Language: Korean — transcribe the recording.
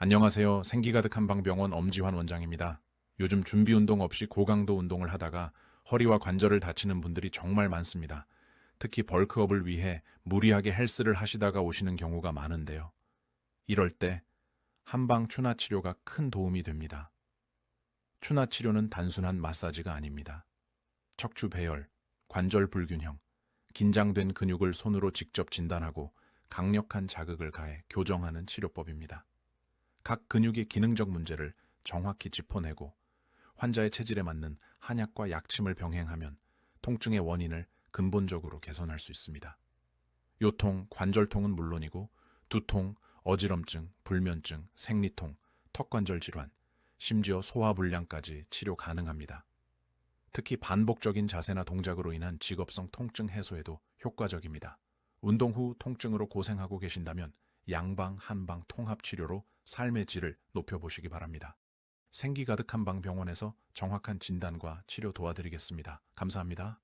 안녕하세요. 생기 가득한 방병원 엄지환 원장입니다. 요즘 준비 운동 없이 고강도 운동을 하다가 허리와 관절을 다치는 분들이 정말 많습니다. 특히 벌크업을 위해 무리하게 헬스를 하시다가 오시는 경우가 많은데요. 이럴 때 한방 추나 치료가 큰 도움이 됩니다. 추나 치료는 단순한 마사지가 아닙니다. 척추 배열, 관절 불균형, 긴장된 근육을 손으로 직접 진단하고 강력한 자극을 가해 교정하는 치료법입니다. 각 근육의 기능적 문제를 정확히 짚어내고 환자의 체질에 맞는 한약과 약침을 병행하면 통증의 원인을 근본적으로 개선할 수 있습니다. 요통, 관절통은 물론이고 두통, 어지럼증, 불면증, 생리통, 턱관절 질환, 심지어 소화불량까지 치료 가능합니다. 특히 반복적인 자세나 동작으로 인한 직업성 통증 해소에도 효과적입니다. 운동 후 통증으로 고생하고 계신다면 양방 한방 통합 치료로 삶의 질을 높여보시기 바랍니다. 생기 가득한 방 병원에서 정확한 진단과 치료 도와드리겠습니다. 감사합니다.